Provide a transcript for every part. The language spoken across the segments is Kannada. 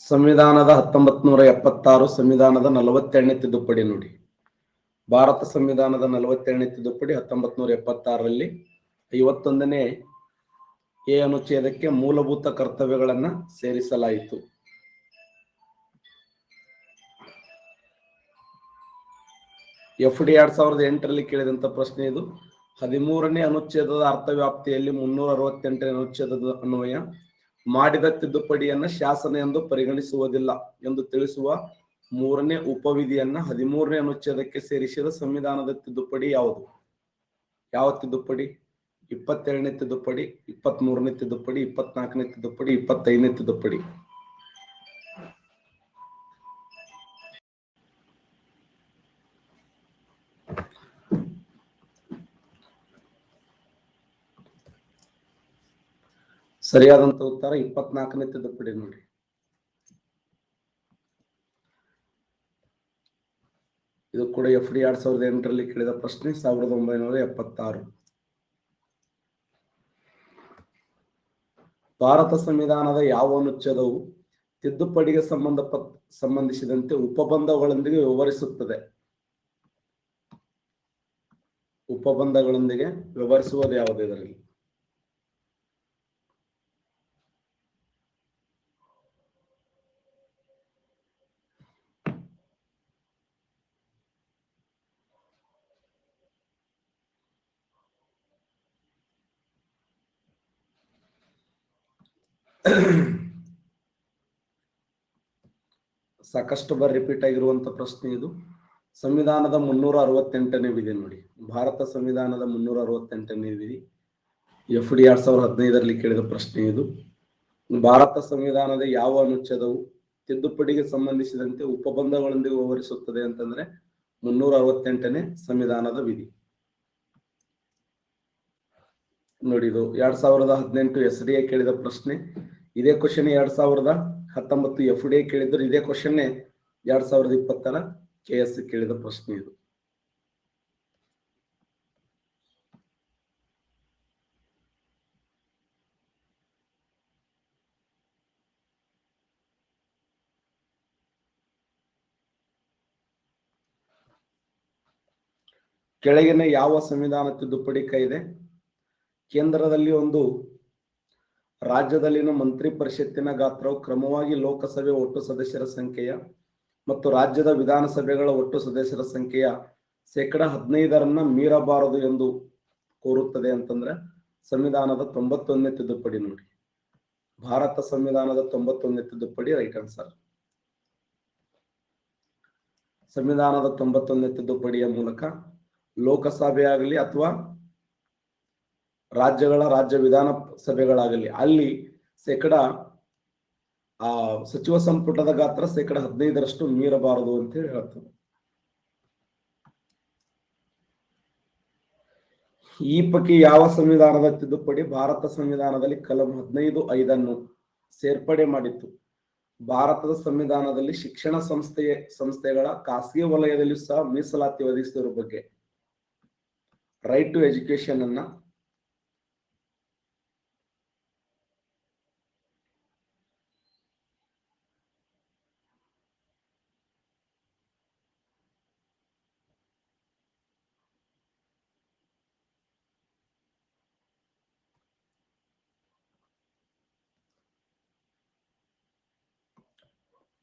ಸಂವಿಧಾನದ ಹತ್ತೊಂಬತ್ ನೂರ ಎಪ್ಪತ್ತಾರು, ಸಂವಿಧಾನದ ನಲವತ್ತೆರಡನೇ ತಿದ್ದುಪಡಿ ನೋಡಿ. ಭಾರತ ಸಂವಿಧಾನದ ನಲವತ್ತೆರಡನೇ ತಿದ್ದುಪಡಿ ಹತ್ತೊಂಬತ್ ನೂರ ಎಪ್ಪತ್ತಾರರಲ್ಲಿ ಐವತ್ತೊಂದನೇ ಎ ಅನುಚ್ಛೇದಕ್ಕೆ ಮೂಲಭೂತ ಕರ್ತವ್ಯಗಳನ್ನ ಸೇರಿಸಲಾಯಿತು. ಎಫ್ ಡಿ ಎರಡ್ ಸಾವಿರದ ಎಂಟರಲ್ಲಿ ಕೇಳಿದಂತ ಪ್ರಶ್ನೆ ಇದು. ಹದಿಮೂರನೇ ಅನುಚ್ಛೇದದ ಅರ್ಥವ್ಯಾಪ್ತಿಯಲ್ಲಿ ಮುನ್ನೂರ ಅರವತ್ತೆಂಟನೇ ಅನುಚ್ಛೇದದ ಅನ್ವಯ. ಮಾಡಿದ ತಿದ್ದುಪಡಿಯನ್ನ ಶಾಸನ ಎಂದು ಪರಿಗಣಿಸುವುದಿಲ್ಲ ಎಂದು ತಿಳಿಸುವ ಮೂರನೇ ಉಪವಿಧಿಯನ್ನ ಹದಿಮೂರನೇ ಅನುಚ್ಛೇದಕ್ಕೆ ಸೇರಿಸಿದ ಸಂವಿಧಾನದ ತಿದ್ದುಪಡಿ ಯಾವುದು? ಯಾವ ತಿದ್ದುಪಡಿ? ಇಪ್ಪತ್ತೆರಡನೇ ತಿದ್ದುಪಡಿ ಇಪ್ಪತ್ತ್ ಮೂರನೇ ತಿದ್ದುಪಡಿ, ಇಪ್ಪತ್ನಾಲ್ಕನೇ ತಿದ್ದುಪಡಿ, ಇಪ್ಪತ್ತೈದನೇ ತಿದ್ದುಪಡಿ. ಸರಿಯಾದಂತ ಉತ್ತರ ಇಪ್ಪತ್ನಾಲ್ಕನೇ ತಿದ್ದುಪಡಿ ನೋಡಿ. ಇದು ಕೂಡ ಎಫ್ ಡಿ ಎರಡ್ ಸಾವಿರದ ಎಂಟರಲ್ಲಿ ಕೇಳಿದ ಪ್ರಶ್ನೆ, ಸಾವಿರದ ಒಂಬೈನೂರ ಎಪ್ಪತ್ತಾರು. ಭಾರತ ಸಂವಿಧಾನದ ಯಾವ ಅನುಚ್ಛೇದವು ತಿದ್ದುಪಡಿಗೆ ಸಂಬಂಧ ಸಂಬಂಧಿಸಿದಂತೆ ಉಪಬಂಧಗಳೊಂದಿಗೆ ವಿವರಿಸುತ್ತದೆ ಉಪಬಂಧಗಳೊಂದಿಗೆ ವಿವರಿಸುವುದು ಯಾವುದು ಇದರಲ್ಲಿ? ಸಾಕಷ್ಟು ಬಾರಿ ರಿಪೀಟ್ ಆಗಿರುವಂತ ಪ್ರಶ್ನೆ ಇದು. ಸಂವಿಧಾನದ ಮುನ್ನೂರ ಅರವತ್ತೆಂಟನೇ ವಿಧಿ ನೋಡಿ. ಭಾರತ ಸಂವಿಧಾನದ ಮುನ್ನೂರ ಅರವತ್ತೆಂಟನೇ ವಿಧಿ. ಎಫ್ ಡಿ ಎರಡ್ ಸಾವಿರದ ಹದಿನೈದರಲ್ಲಿ ಕೇಳಿದ ಪ್ರಶ್ನೆ ಇದು. ಭಾರತ ಸಂವಿಧಾನದ ಯಾವ ಅನುಚ್ಛೇದವು ತಿದ್ದುಪಡಿಗೆ ಸಂಬಂಧಿಸಿದಂತೆ ಉಪಬಂಧಗಳೊಂದಿಗೆ ವಿವರಿಸುತ್ತದೆ ಅಂತಂದ್ರೆ ಮುನ್ನೂರ ಅರವತ್ತೆಂಟನೇ ಸಂವಿಧಾನದ ವಿಧಿ. ನೋಡಿ ಇದು. ಎರಡ್ ಸಾವಿರದ ಹದಿನೆಂಟು ಎಸ್ ಡಿ ಎ ಕೇಳಿದ ಪ್ರಶ್ನೆ. ಇದೇ ಕ್ವಶನ್ ಎರಡ್ ಸಾವಿರದ ಹತ್ತೊಂಬತ್ತು ಎಫ್ ಡಿ ಕೇಳಿದ್ರು. ಇದೇ ಕ್ವಶನ್ ಎರಡ್ ಸಾವಿರದ ಇಪ್ಪತ್ತರ ಕೆ ಎಸ್ ಕೇಳಿದ ಪ್ರಶ್ನೆ ಇದು. ಕೆಳಗಿನ ಯಾವ ಸಂವಿಧಾನ ತಿದ್ದುಪಡಿ ಕಾಯ್ದೆ? ಕೇಂದ್ರದಲ್ಲಿ ಒಂದು ರಾಜ್ಯದಲ್ಲಿನ ಮಂತ್ರಿ ಪರಿಷತ್ತಿನ ಗಾತ್ರವು ಕ್ರಮವಾಗಿ ಲೋಕಸಭೆ ಒಟ್ಟು ಸದಸ್ಯರ ಸಂಖ್ಯೆಯ ಮತ್ತು ರಾಜ್ಯದ ವಿಧಾನಸಭೆಗಳ ಒಟ್ಟು ಸದಸ್ಯರ ಸಂಖ್ಯೆಯ ಶೇಕಡ ಹದಿನೈದರನ್ನ ಮೀರಬಾರದು ಎಂದು ಕೋರುತ್ತದೆ ಅಂತಂದ್ರೆ ಸಂವಿಧಾನದ ತೊಂಬತ್ತೊಂದನೇ ತಿದ್ದುಪಡಿ ನೋಡಿ. ಭಾರತ ಸಂವಿಧಾನದ ತೊಂಬತ್ತೊಂದನೇ ತಿದ್ದುಪಡಿ ರೈಟ್ ಆನ್ಸರ್ ಸಂವಿಧಾನದ ತೊಂಬತ್ತೊಂದನೇ ತಿದ್ದುಪಡಿಯ ಮೂಲಕ ಲೋಕಸಭೆಯಾಗಲಿ ಅಥವಾ ರಾಜ್ಯಗಳ ರಾಜ್ಯ ವಿಧಾನ ಸಭೆಗಳಾಗಲಿ, ಅಲ್ಲಿ ಶೇಕಡ, ಆ, ಸಚಿವ ಸಂಪುಟದ ಗಾತ್ರ ಶೇಕಡ ಹದಿನೈದರಷ್ಟು ಮೀರಬಾರದು ಅಂತ ಹೇಳಿ ಹೇಳ್ತಾರೆ. ಈ ಪೈಕಿ ಯಾವ ಸಂವಿಧಾನದ ತಿದ್ದುಪಡಿ ಭಾರತ ಸಂವಿಧಾನದಲ್ಲಿ ಕಲಂ ಹದಿನೈದು ಐದನ್ನು ಸೇರ್ಪಡೆ ಮಾಡಿತ್ತು? ಭಾರತದ ಸಂವಿಧಾನದಲ್ಲಿ ಶಿಕ್ಷಣ ಸಂಸ್ಥೆಯ, ಸಂಸ್ಥೆಗಳ ಖಾಸಗಿ ವಲಯದಲ್ಲಿ ಸಹ ಮೀಸಲಾತಿ ಒದಗಿಸಿರುವ ಬಗ್ಗೆ. ರೈಟ್ ಟು ಎಜುಕೇಶನ್ ಅನ್ನ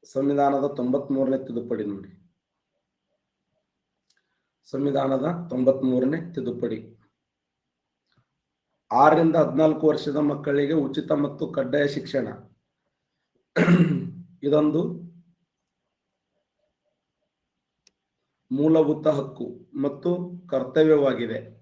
ಸಂವಿಧಾನದ ತೊಂಬತ್ ಮೂರನೇ ತಿದ್ದುಪಡಿ ನೋಡಿ. ಸಂವಿಧಾನದ ತೊಂಬತ್ ಮೂರನೇ ತಿದ್ದುಪಡಿ. ಆರರಿಂದ ಹದಿನಾಲ್ಕು ವರ್ಷದ ಮಕ್ಕಳಿಗೆ ಉಚಿತ ಮತ್ತು ಕಡ್ಡಾಯ ಶಿಕ್ಷಣ. ಇದೊಂದು ಮೂಲಭೂತ ಹಕ್ಕು ಮತ್ತು ಕರ್ತವ್ಯವಾಗಿದೆ.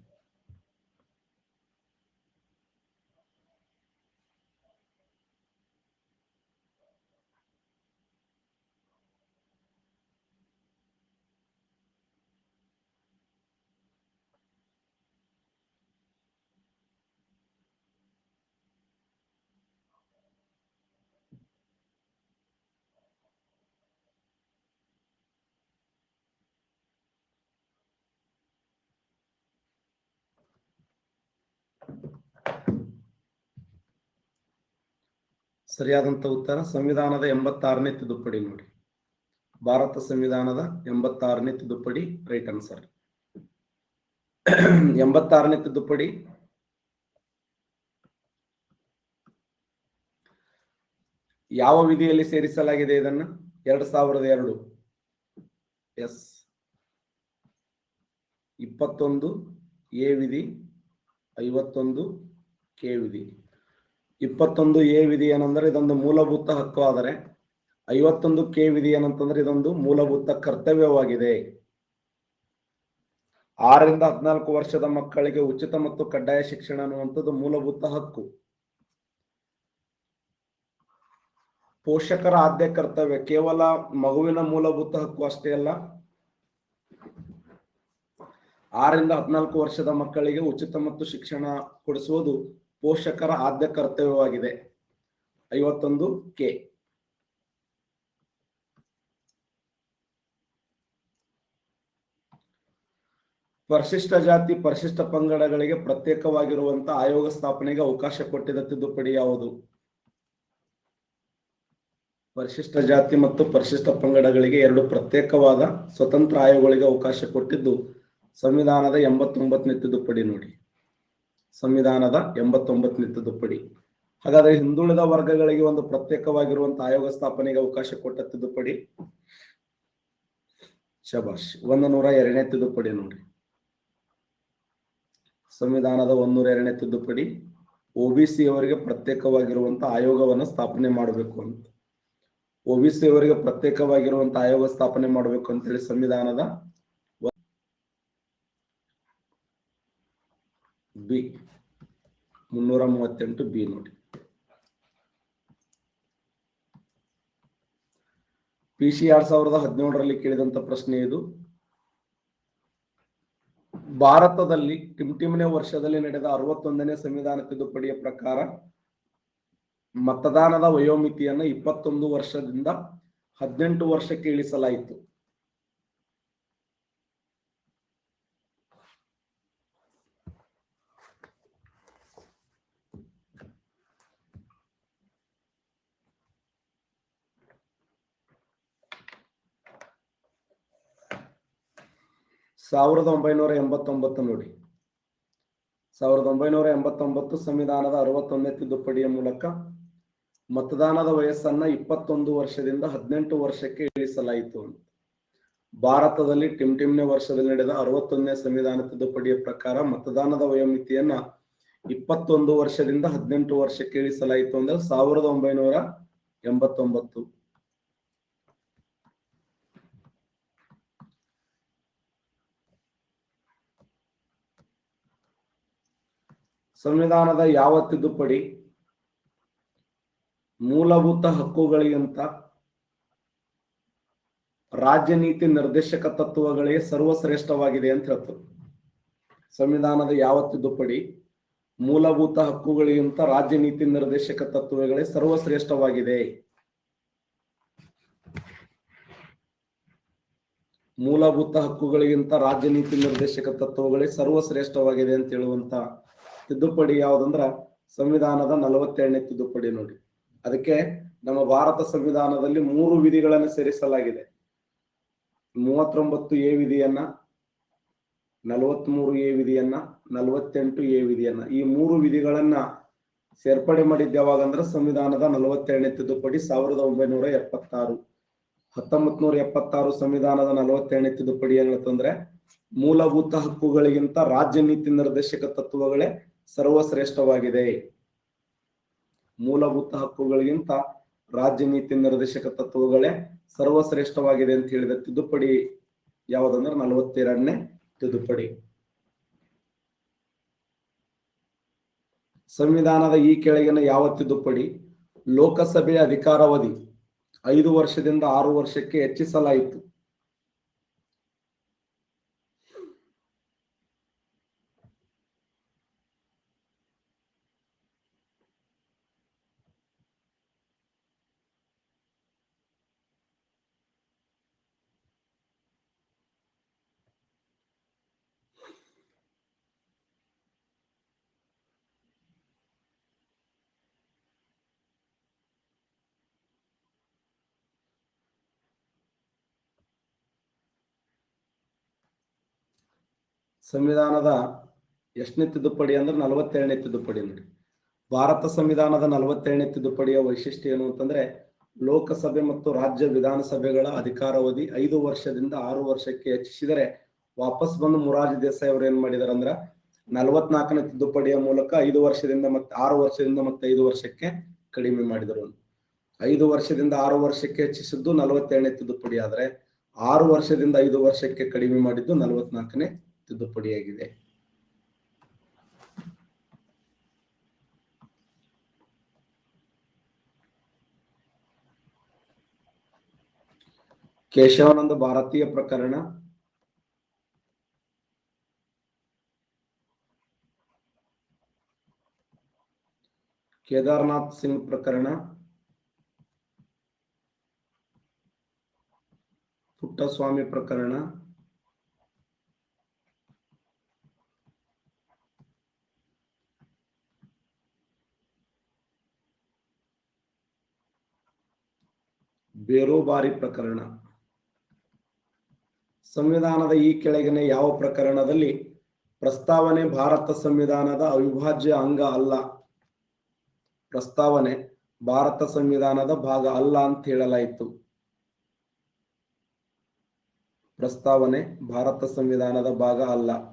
ಸರಿಯಾದಂತ ಉತ್ತರ ಸಂವಿಧಾನದ ಎಂಬತ್ತಾರನೇ ತಿದ್ದುಪಡಿ ನೋಡಿ. ಭಾರತ ಸಂವಿಧಾನದ ಎಂಬತ್ತಾರನೇ ತಿದ್ದುಪಡಿ ರೈಟ್ ಆನ್ಸರ್ ಎಂಬತ್ತಾರನೇ ತಿದ್ದುಪಡಿ. ಯಾವ ವಿಧಿಯಲ್ಲಿ ಸೇರಿಸಲಾಗಿದೆ ಇದನ್ನ? ಎರಡ್ ಸಾವಿರದ ಎರಡು. ಎಸ್. ಇಪ್ಪತ್ತೊಂದು, ಎ ವಿಧಿ, ಐವತ್ತೊಂದು, ಕೆ ವಿಧಿ. ಇಪ್ಪತ್ತೊಂದು ಎ ವಿಧಿ ಏನಂದ್ರೆ ಇದೊಂದು ಮೂಲಭೂತ ಹಕ್ಕು ಆದರೆ ಐವತ್ತೊಂದು ಕೆ ವಿಧಿ ಏನಂತಂದ್ರೆ ಇದೊಂದು ಮೂಲಭೂತ ಕರ್ತವ್ಯವಾಗಿದೆ. ಆರರಿಂದ ಹದಿನಾಲ್ಕು ವರ್ಷದ ಮಕ್ಕಳಿಗೆ ಉಚಿತ ಮತ್ತು ಕಡ್ಡಾಯ ಶಿಕ್ಷಣ ಅನ್ನುವಂಥದ್ದು ಮೂಲಭೂತ ಹಕ್ಕು. ಪೋಷಕರ ಆದ್ಯ ಕರ್ತವ್ಯ, ಕೇವಲ ಮಗುವಿನ ಮೂಲಭೂತ ಹಕ್ಕು ಅಷ್ಟೇ ಅಲ್ಲ, ಆರರಿಂದ ಹದಿನಾಲ್ಕು ವರ್ಷದ ಮಕ್ಕಳಿಗೆ ಉಚಿತ ಮತ್ತು ಶಿಕ್ಷಣ ಕೊಡಿಸುವುದು ಪೋಷಕರ ಆದ್ಯ ಕರ್ತವ್ಯವಾಗಿದೆ. ಐವತ್ತೊಂದು ಕೆ ಪರಿಶಿಷ್ಟ ಜಾತಿ, ಪರಿಶಿಷ್ಟ ಪಂಗಡಗಳಿಗೆ ಪ್ರತ್ಯೇಕವಾಗಿರುವಂತಹ ಆಯೋಗ ಸ್ಥಾಪನೆಗೆ ಅವಕಾಶ ಕೊಟ್ಟಿದ್ದ ತಿದ್ದುಪಡಿ ಯಾವುದು? ಪರಿಶಿಷ್ಟ ಜಾತಿ ಮತ್ತು ಪರಿಶಿಷ್ಟ ಪಂಗಡಗಳಿಗೆ ಎರಡು ಪ್ರತ್ಯೇಕವಾದ ಸ್ವತಂತ್ರ ಆಯೋಗಗಳಿಗೆ ಅವಕಾಶ ಕೊಟ್ಟಿದ್ದು ಸಂವಿಧಾನದ ಎಂಬತ್ತೊಂಬತ್ತನೇ ತಿದ್ದುಪಡಿ ನೋಡಿ. ಸಂವಿಧಾನದ ಎಂಬತ್ತೊಂಬತ್ತನೇ ತಿದ್ದುಪಡಿ. ಹಾಗಾದ್ರೆ ಹಿಂದುಳಿದ ವರ್ಗಗಳಿಗೆ ಒಂದು ಪ್ರತ್ಯೇಕವಾಗಿರುವಂತಹ ಆಯೋಗ ಸ್ಥಾಪನೆಗೆ ಅವಕಾಶ ಕೊಟ್ಟ ತಿದ್ದುಪಡಿ? ಶಬಾಷ್, ಒಂದು ನೂರ ಎರಡನೇ ತಿದ್ದುಪಡಿ ನೋಡಿ ಸಂವಿಧಾನದ ಒಂದೂರ ಎರಡನೇ ತಿದ್ದುಪಡಿ ಒಬಿಸಿ ಅವರಿಗೆ ಪ್ರತ್ಯೇಕವಾಗಿರುವಂತಹ ಆಯೋಗವನ್ನು ಸ್ಥಾಪನೆ ಮಾಡಬೇಕು ಅಂತ. ಒಬಿಸಿ ಅವರಿಗೆ ಪ್ರತ್ಯೇಕವಾಗಿರುವಂತಹ ಆಯೋಗ ಸ್ಥಾಪನೆ ಮಾಡಬೇಕು ಅಂತೇಳಿ ಸಂವಿಧಾನದ ಬಿ, ಮುನ್ನೂರ ಮೂವತ್ತೆಂಟು ಬಿ ನೋಡಿ. ಪಿ ಸಿ ಎರಡ್ ಸಾವಿರದ ಹದಿನೇಳರಲ್ಲಿ ಕೇಳಿದಂತ ಪ್ರಶ್ನೆ ಇದು. ಭಾರತದಲ್ಲಿ ಟಿಮ್ಟಿಮನೆ ವರ್ಷದಲ್ಲಿ ನಡೆದ ಅರವತ್ತೊಂದನೇ ಸಂವಿಧಾನ ತಿದ್ದುಪಡಿಯ ಪ್ರಕಾರ ಮತದಾನದ ವಯೋಮಿತಿಯನ್ನು ಇಪ್ಪತ್ತೊಂದು ವರ್ಷದಿಂದ ಹದಿನೆಂಟು ವರ್ಷಕ್ಕೆ ಇಳಿಸಲಾಯಿತು. ಸಾವಿರದ ಒಂಬೈನೂರ ಎಂಬತ್ತೊಂಬತ್ತು ನೋಡಿ. ಸಾವಿರದ ಒಂಬೈನೂರ ಎಂಬತ್ತೊಂಬತ್ತು ಸಂವಿಧಾನದ ಅರವತ್ತೊಂದನೇ ತಿದ್ದುಪಡಿಯ ಮೂಲಕ ಮತದಾನದ ವಯಸ್ಸನ್ನ ಇಪ್ಪತ್ತೊಂದು ವರ್ಷದಿಂದ ಹದಿನೆಂಟು ವರ್ಷಕ್ಕೆ ಇಳಿಸಲಾಯಿತು ಅಂತ. ಭಾರತದಲ್ಲಿ ಟಿಮ್ ಟಿಮ್ನೆ ವರ್ಷದಲ್ಲಿ ನಡೆದ ಅರವತ್ತೊಂದನೇ ಸಂವಿಧಾನ ತಿದ್ದುಪಡಿಯ ಪ್ರಕಾರ ಮತದಾನದ ವಯೋಮಿತಿಯನ್ನ ಇಪ್ಪತ್ತೊಂದು ವರ್ಷದಿಂದ ಹದಿನೆಂಟು ವರ್ಷಕ್ಕೆ ಇಳಿಸಲಾಯಿತು ಅಂದ್ರೆ ಸಾವಿರದ ಒಂಬೈನೂರ ಎಂಬತ್ತೊಂಬತ್ತು. ಸಂವಿಧಾನದ ಯಾವ ತಿದ್ದುಪಡಿ ಮೂಲಭೂತ ಹಕ್ಕುಗಳಿಗಿಂತ ರಾಜ್ಯ ನೀತಿ ನಿರ್ದೇಶಕ ತತ್ವಗಳೇ ಸರ್ವಶ್ರೇಷ್ಠವಾಗಿದೆ ಅಂತ ಹೇಳ್ತಾರೆ. ಸಂವಿಧಾನದ ಯಾವ ತಿದ್ದುಪಡಿ ಮೂಲಭೂತ ಹಕ್ಕುಗಳಿಗಿಂತ ರಾಜ್ಯ ನೀತಿ ನಿರ್ದೇಶಕ ತತ್ವಗಳೇ ಸರ್ವಶ್ರೇಷ್ಠವಾಗಿದೆ. ಮೂಲಭೂತ ಹಕ್ಕುಗಳಿಗಿಂತ ರಾಜ್ಯ ನೀತಿ ನಿರ್ದೇಶಕ ತತ್ವಗಳೇ ಸರ್ವಶ್ರೇಷ್ಠವಾಗಿದೆ ಅಂತ ಹೇಳುವಂತ ತಿದ್ದುಪಡಿ ಯಾವುದಂದ್ರ ಸಂವಿಧಾನದ ನಲವತ್ತೆರಡನೇ ತಿದ್ದುಪಡಿ ನೋಡಿ. ಅದಕ್ಕೆ ನಮ್ಮ ಭಾರತ ಸಂವಿಧಾನದಲ್ಲಿ ಮೂರು ವಿಧಿಗಳನ್ನು ಸೇರಿಸಲಾಗಿದೆ. ಮೂವತ್ತೊಂಬತ್ತು ಎ ವಿಧಿಯನ್ನ, ನಲವತ್ಮೂರು ಎ ವಿಧಿಯನ್ನ, ನಲವತ್ತೆಂಟು ಎ ವಿಧಿಯನ್ನ. ಈ ಮೂರು ವಿಧಿಗಳನ್ನ ಸೇರ್ಪಡೆ ಮಾಡಿದ್ದು ಯಾವಾಗಂದ್ರೆ ಸಂವಿಧಾನದ ನಲವತ್ತೆರಡನೇ ತಿದ್ದುಪಡಿ ಸಾವಿರದ ಒಂಬೈನೂರ ಎಪ್ಪತ್ತಾರು. ಹತ್ತೊಂಬತ್ ನೂರ ಎಪ್ಪತ್ತಾರು ಸಂವಿಧಾನದ ನಲವತ್ತೆರಡನೇ ತಿದ್ದುಪಡಿ ಏನ್ ಹೇಳ್ತಂದ್ರೆ ಮೂಲಭೂತ ಹಕ್ಕುಗಳಿಗಿಂತ ರಾಜ್ಯ ನೀತಿ ನಿರ್ದೇಶಕ ತತ್ವಗಳೇ ಸರ್ವಶ್ರೇಷ್ಠವಾಗಿದೆ. ಮೂಲಭೂತ ಹಕ್ಕುಗಳಿಗಿಂತ ರಾಜ್ಯ ನೀತಿ ನಿರ್ದೇಶಕ ತತ್ವಗಳೇ ಸರ್ವಶ್ರೇಷ್ಠವಾಗಿದೆ ಅಂತ ಹೇಳಿದ ತಿದ್ದುಪಡಿ ಯಾವುದಂದ್ರೆ ನಲವತ್ತೆರಡನೇ ತಿದ್ದುಪಡಿ. ಸಂವಿಧಾನದ ಈ ಕೆಳಗಿನ ಯಾವ ತಿದ್ದುಪಡಿ? ಲೋಕಸಭೆಯ ಅಧಿಕಾರಾವಧಿ ಐದು ವರ್ಷದಿಂದ ಆರು ವರ್ಷಕ್ಕೆ ಹೆಚ್ಚಿಸಲಾಯಿತು. ಸಂವಿಧಾನದ ಎಷ್ಟನೇ ತಿದ್ದುಪಡಿ ಅಂದ್ರೆ ನಲವತ್ತೇಳನೇ ತಿದ್ದುಪಡಿ ನೋಡಿ. ಭಾರತ ಸಂವಿಧಾನದ ನಲವತ್ತೇಳನೇ ತಿದ್ದುಪಡಿಯ ವೈಶಿಷ್ಟ್ಯ ಏನು ಅಂತಂದ್ರೆ ಲೋಕಸಭೆ ಮತ್ತು ರಾಜ್ಯ ವಿಧಾನಸಭೆಗಳ ಅಧಿಕಾರಾವಧಿ ಐದು ವರ್ಷದಿಂದ ಆರು ವರ್ಷಕ್ಕೆ ಹೆಚ್ಚಿಸಿದರೆ ವಾಪಸ್ ಬಂದು ಮೊರಾರ್ಜಿ ದೇಸಾಯಿ ಅವರು ಏನ್ ಮಾಡಿದಾರೆ ಅಂದ್ರ ನಲವತ್ನಾಲ್ಕನೇ ತಿದ್ದುಪಡಿಯ ಮೂಲಕ ಐದು ವರ್ಷದಿಂದ ಮತ್ತೆ ಆರು ವರ್ಷದಿಂದ ಮತ್ತೆ ಐದು ವರ್ಷಕ್ಕೆ ಕಡಿಮೆ ಮಾಡಿದರು ಐದು ವರ್ಷದಿಂದ ಆರು ವರ್ಷಕ್ಕೆ ಹೆಚ್ಚಿಸಿದ್ದು ನಲವತ್ತೇಳನೇ ತಿದ್ದುಪಡಿ ಆದ್ರೆ ಆರು ವರ್ಷದಿಂದ ಐದು ವರ್ಷಕ್ಕೆ ಕಡಿಮೆ ಮಾಡಿದ್ದು ನಲವತ್ನಾಲ್ಕನೇ ತಿದ್ದುಪಡಿಯಾಗಿದೆ ಕೇಶವಾನಂದ ಭಾರತೀಯ ಪ್ರಕರಣ. ಕೇದಾರ್ನಾಥ್ ಸಿಂಗ್ ಪ್ರಕರಣ. ಪುಟ್ಟಸ್ವಾಮಿ ಪ್ರಕರಣ. ಬೇರೋಬಾರಿ ಪ್ರಕರಣ. ಸಂವಿಧಾನದ ಈ ಕೆಳಗಿನ ಯಾವ ಪ್ರಕರಣದಲ್ಲಿ ಪ್ರಸ್ತಾವನೆ ಭಾರತ ಸಂವಿಧಾನದ ಅವಿಭಾಜ್ಯ ಅಂಗ ಅಲ್ಲ? ಪ್ರಸ್ತಾವನೆ ಭಾರತ ಸಂವಿಧಾನದ ಭಾಗ ಅಲ್ಲ ಅಂತ ಹೇಳಲಾಯಿತು. ಪ್ರಸ್ತಾವನೆ ಭಾರತ ಸಂವಿಧಾನದ ಭಾಗ ಅಲ್ಲ.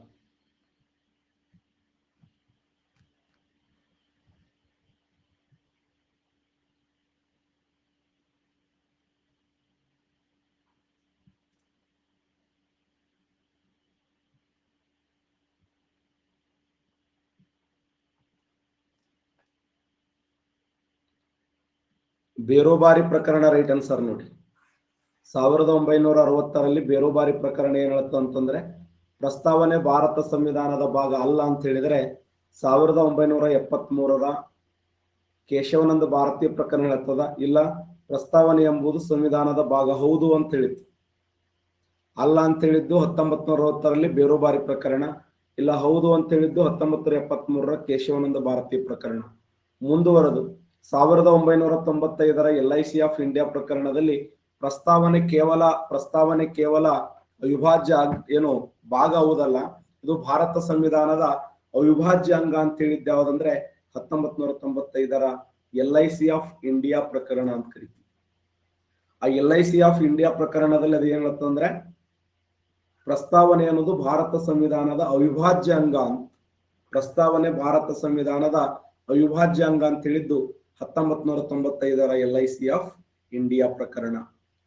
ಬೇರೋಬಾರಿ ಪ್ರಕರಣ ರೈಟ್ ಆನ್ಸರ್ ನೋಡಿ ಸಾವಿರದ ಒಂಬೈನೂರ ಅರವತ್ತರಲ್ಲಿ ಬೇರೋಬಾರಿ ಪ್ರಕರಣ ಏನು ಹೇಳುತ್ತೆ ಅಂತಂದ್ರೆ, ಪ್ರಸ್ತಾವನೆ ಭಾರತ ಸಂವಿಧಾನದ ಭಾಗ ಅಲ್ಲ ಅಂತ ಹೇಳಿದ್ರೆ, ಸಾವಿರದ ಒಂಬೈನೂರ ಎಪ್ಪತ್ತ್ ಮೂರರ ಕೇಶವನಂದ ಭಾರತೀಯ ಪ್ರಕರಣ ಹೇಳ್ತದ? ಇಲ್ಲ, ಪ್ರಸ್ತಾವನೆ ಎಂಬುದು ಸಂವಿಧಾನದ ಭಾಗ ಹೌದು ಅಂತ ಹೇಳಿತ್ತು. ಅಲ್ಲ ಅಂತ ಹೇಳಿದ್ದು ಹತ್ತೊಂಬತ್ ನೂರ ಅರವತ್ತರಲ್ಲಿ ಬೇರೋಬಾರಿ ಪ್ರಕರಣ, ಇಲ್ಲ ಹೌದು ಅಂತ ಹೇಳಿದ್ದು ಹತ್ತೊಂಬತ್ತು ನೂರ ಎಪ್ಪತ್ತ್ ಮೂರರ ಕೇಶವಾನಂದ ಭಾರತೀಯ ಪ್ರಕರಣ. ಮುಂದುವರೆದು ಸಾವಿರದ ಒಂಬೈನೂರ ತೊಂಬತ್ತೈದರ L I C of India ಪ್ರಕರಣದಲ್ಲಿ ಪ್ರಸ್ತಾವನೆ ಕೇವಲ ಪ್ರಸ್ತಾವನೆ ಕೇವಲ ಅವಿಭಾಜ್ಯ ಏನು ಭಾಗ ಹೌದಲ್ಲ, ಇದು ಭಾರತ ಸಂವಿಧಾನದ ಅವಿಭಾಜ್ಯ ಅಂಗ ಅಂತ ಹೇಳಿದ್ದು ಯಾವ್ದಂದ್ರೆ ಹತ್ತೊಂಬತ್ ನೂರ ತೊಂಬತ್ತೈದರ L I C of India ಪ್ರಕರಣ ಅಂತ ಕರಿತೀವಿ. ಆ L I C of India ಪ್ರಕರಣದಲ್ಲಿ ಅದು ಏನ್ ಪ್ರಸ್ತಾವನೆ ಅನ್ನೋದು ಭಾರತ ಸಂವಿಧಾನದ ಅವಿಭಾಜ್ಯ ಅಂಗ ಅಂತ, ಪ್ರಸ್ತಾವನೆ ಭಾರತ ಸಂವಿಧಾನದ ಅವಿಭಾಜ್ಯ ಅಂಗ ಅಂತ ಹೇಳಿದ್ದು ಹತ್ತೊಂಬತ್ ನೂರ ತೊಂಬತ್ತೈದರ L I C of India ಪ್ರಕರಣ.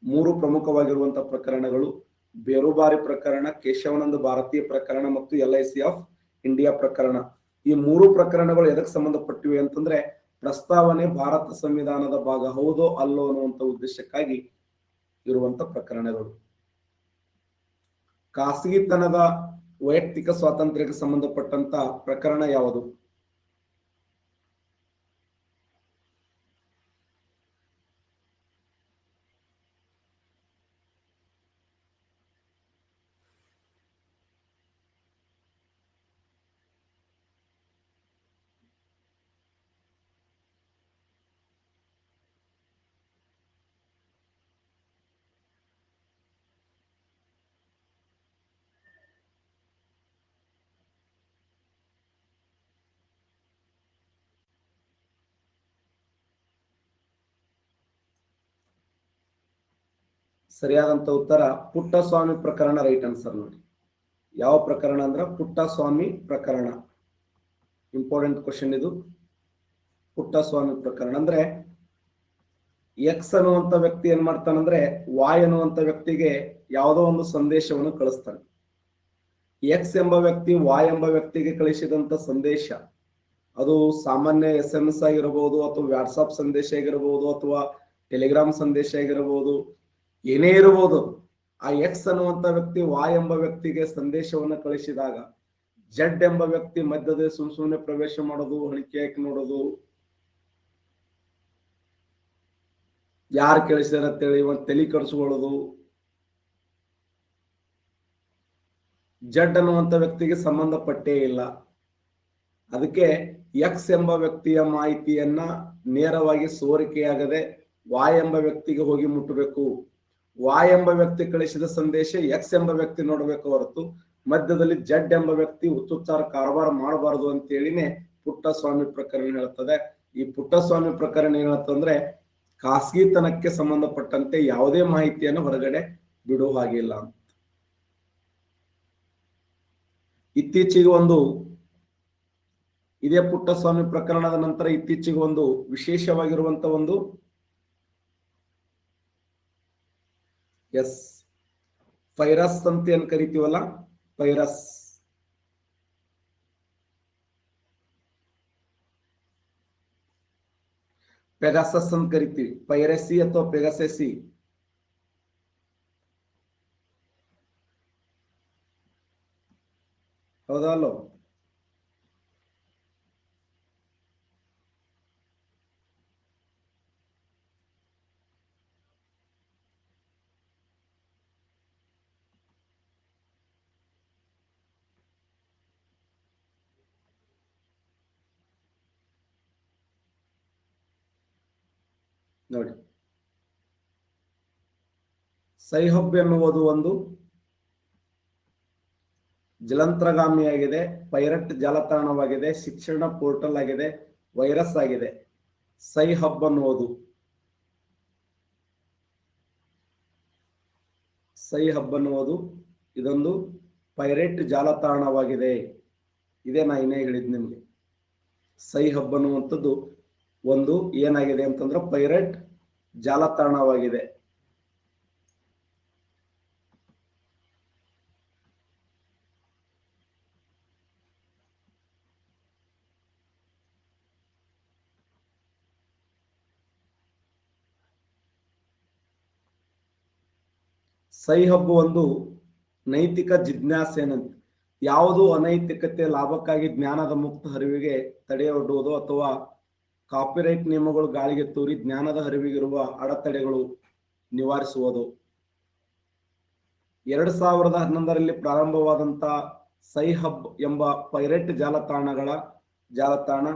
ಮೂರು ಪ್ರಮುಖವಾಗಿರುವಂತಹ ಪ್ರಕರಣಗಳು ಬೇರುಬಾರಿ ಪ್ರಕರಣ, ಕೇಶವನಂದ ಭಾರತೀಯ ಪ್ರಕರಣ ಮತ್ತು L I C of India ಪ್ರಕರಣ. ಈ ಮೂರು ಪ್ರಕರಣಗಳು ಎದಕ್ಕೆ ಸಂಬಂಧಪಟ್ಟಿವೆ ಅಂತಂದ್ರೆ ಪ್ರಸ್ತಾವನೆ ಭಾರತ ಸಂವಿಧಾನದ ಭಾಗ ಹೌದೋ ಅಲ್ಲೋ ಅನ್ನುವಂತ ಉದ್ದೇಶಕ್ಕಾಗಿ ಇರುವಂತ ಪ್ರಕರಣಗಳು. ಖಾಸಗಿತನದ ವೈಯಕ್ತಿಕ ಸ್ವಾತಂತ್ರ್ಯಕ್ಕೆ ಸಂಬಂಧಪಟ್ಟಂತ ಪ್ರಕರಣ ಯಾವುದು? ಸರಿಯಾದಂತ ಉತ್ತರ ಪುಟ್ಟಸ್ವಾಮಿ ಪ್ರಕರಣ ರೈಟ್ ಆನ್ಸರ್ ನೋಡಿ. ಯಾವ ಪ್ರಕರಣ ಅಂದ್ರ ಪುಟ್ಟಸ್ವಾಮಿ ಪ್ರಕರಣ. ಇಂಪಾರ್ಟೆಂಟ್ ಕ್ವಶನ್ ಇದು. ಪುಟ್ಟಸ್ವಾಮಿ ಪ್ರಕರಣ ಅಂದ್ರೆ ಎಕ್ಸ್ ಅನ್ನುವಂತ ವ್ಯಕ್ತಿ ಏನ್ ಮಾಡ್ತಾನಂದ್ರೆ ವಾಯ್ ಅನ್ನುವಂತ ವ್ಯಕ್ತಿಗೆ ಯಾವುದೋ ಒಂದು ಸಂದೇಶವನ್ನು ಕಳಿಸ್ತಾನೆ. ಎಕ್ಸ್ ಎಂಬ ವ್ಯಕ್ತಿ ವಾಯ್ ಎಂಬ ವ್ಯಕ್ತಿಗೆ ಕಳಿಸಿದಂತ ಸಂದೇಶ, ಅದು ಸಾಮಾನ್ಯ ಎಸ್ ಎಂ ಎಸ್ ಆಗಿರಬಹುದು ಅಥವಾ ವಾಟ್ಸಾಪ್ ಸಂದೇಶ ಆಗಿರಬಹುದು ಅಥವಾ ಟೆಲಿಗ್ರಾಮ್ ಸಂದೇಶ ಆಗಿರಬಹುದು ಏನೇ ಇರಬಹುದು ಆ ಎಕ್ಸ್ ಅನ್ನುವಂತ ವ್ಯಕ್ತಿ ವಾಯ್ ಎಂಬ ವ್ಯಕ್ತಿಗೆ ಸಂದೇಶವನ್ನು ಕಳಿಸಿದಾಗ ಜಡ್ ಎಂಬ ವ್ಯಕ್ತಿ ಮಧ್ಯದ ಸುಮ್ ಸುಮ್ನೆ ಪ್ರವೇಶ ಮಾಡೋದು, ಹಣಿಕೆ ಹಾಕಿ ನೋಡೋದು. ಯಾರು ಕೇಳಿಸ್ಯಾರ ಅಂತೇಳಿ ಒಂದ್ ತಲೆ ಕರೆಸ್ಕೊಳ್ಳೋದು ಜಡ್ ಅನ್ನುವಂತ ವ್ಯಕ್ತಿಗೆ ಸಂಬಂಧಪಟ್ಟೇ ಇಲ್ಲ. ಅದಕ್ಕೆ ಎಕ್ಸ್ ಎಂಬ ವ್ಯಕ್ತಿಯ ಮಾಹಿತಿಯನ್ನ ನೇರವಾಗಿ ಸೋರಿಕೆಯಾಗದೆ ವಾಯ್ ಎಂಬ ವ್ಯಕ್ತಿಗೆ ಹೋಗಿ ಮುಟ್ಟಬೇಕು. ವಾಯ್ ಎಂಬ ವ್ಯಕ್ತಿ ಕಳಿಸಿದ ಸಂದೇಶ ಎಕ್ಸ್ ಎಂಬ ವ್ಯಕ್ತಿ ನೋಡಬೇಕು ಹೊರತು ಮಧ್ಯದಲ್ಲಿ ಜಡ್ ಎಂಬ ವ್ಯಕ್ತಿ ಹುಚ್ಚುಚ್ಚಾರ ಕಾರವಾರ ಮಾಡಬಾರದು ಅಂತ ಹೇಳಿನೇ ಪುಟ್ಟಸ್ವಾಮಿ ಪ್ರಕರಣ ಹೇಳುತ್ತದೆ ಈ ಪುಟ್ಟಸ್ವಾಮಿ ಪ್ರಕರಣ ಏನಂತಂದ್ರೆ ಖಾಸಗಿತನಕ್ಕೆ ಸಂಬಂಧಪಟ್ಟಂತೆ ಯಾವುದೇ ಮಾಹಿತಿಯನ್ನು ಹೊರಗಡೆ ಬಿಡುವ ಹಾಗಿಲ್ಲ ಅಂತ. ಇತ್ತೀಚೆಗೆ ಒಂದು ಇದೇ ಪುಟ್ಟಸ್ವಾಮಿ ಪ್ರಕರಣದ ನಂತರ ಇತ್ತೀಚೆಗೆ ಒಂದು ವಿಶೇಷವಾಗಿರುವಂತ ಒಂದು ಎಸ್. ಫೈರಸ್ ಏನ್ ಕರಿತೀವಲ್ಲ? ಫೈರಸ್ ಪೆಗಾಸಸ್ ಅಂತ ಕರಿತೀವಿ. ಪೈರಸಿ ಅಥವಾ ಪೆಗಸೆಸಿ? ಹೌದಲ್ಲೋ ನೋಡಿ. ಸೈಹಬ್ ಎನ್ನುವುದು ಒಂದು ಜಲಂತ್ರಗಾಮಿಯಾಗಿದೆ, ಪೈರಟ್ ಜಾಲತಾಣವಾಗಿದೆ, ಶಿಕ್ಷಣ ಪೋರ್ಟಲ್ ಆಗಿದೆ, ವೈರಸ್ ಆಗಿದೆ. ಸೈ ಹಬ್ ಅನ್ನುವುದು ಸೈ ಹಬ್ ಅನ್ನುವುದು ಇದೊಂದು ಪೈರೇಟ್ ಜಾಲತಾಣವಾಗಿದೆ. ಇದೇ ನಾ ಇನ್ನೇ ಹೇಳಿದ್ ನಿಮ್ಗೆ. ಸೈ ಹಬ್ ಅನ್ನುವಂಥದ್ದು ಒಂದು ಏನಾಗಿದೆ ಅಂತಂದ್ರೆ ಪೈರೇಟ್ ಜಾಲತಾಣವಾಗಿದೆ. ಸೈ ಹಬ್ಬ ಒಂದು ನೈತಿಕ ಜಿಜ್ಞಾಸೆನಂತೆ ಯಾವುದು ಅನೈತಿಕತೆ ಲಾಭಕ್ಕಾಗಿ ಜ್ಞಾನದ ಮುಕ್ತ ಹರಿವಿಗೆ ತಡೆಯೊಡ್ಡುವುದು ಅಥವಾ ಕಾಪಿರೈಟ್ ನಿಯಮಗಳು ಗಾಳಿಗೆ ತೂರಿ ಜ್ಞಾನದ ಹರಿವಿಗಿರುವ ಅಡೆತಡೆಗಳು ನಿವಾರಿಸುವುದು. ಎರಡ್ ಸಾವಿರದ ಹನ್ನೊಂದರಲ್ಲಿ ಪ್ರಾರಂಭವಾದಂತ ಸೈಹಬ್ ಎಂಬ ಪೈರೇಟ್ ಜಾಲತಾಣಗಳ ಜಾಲತಾಣ,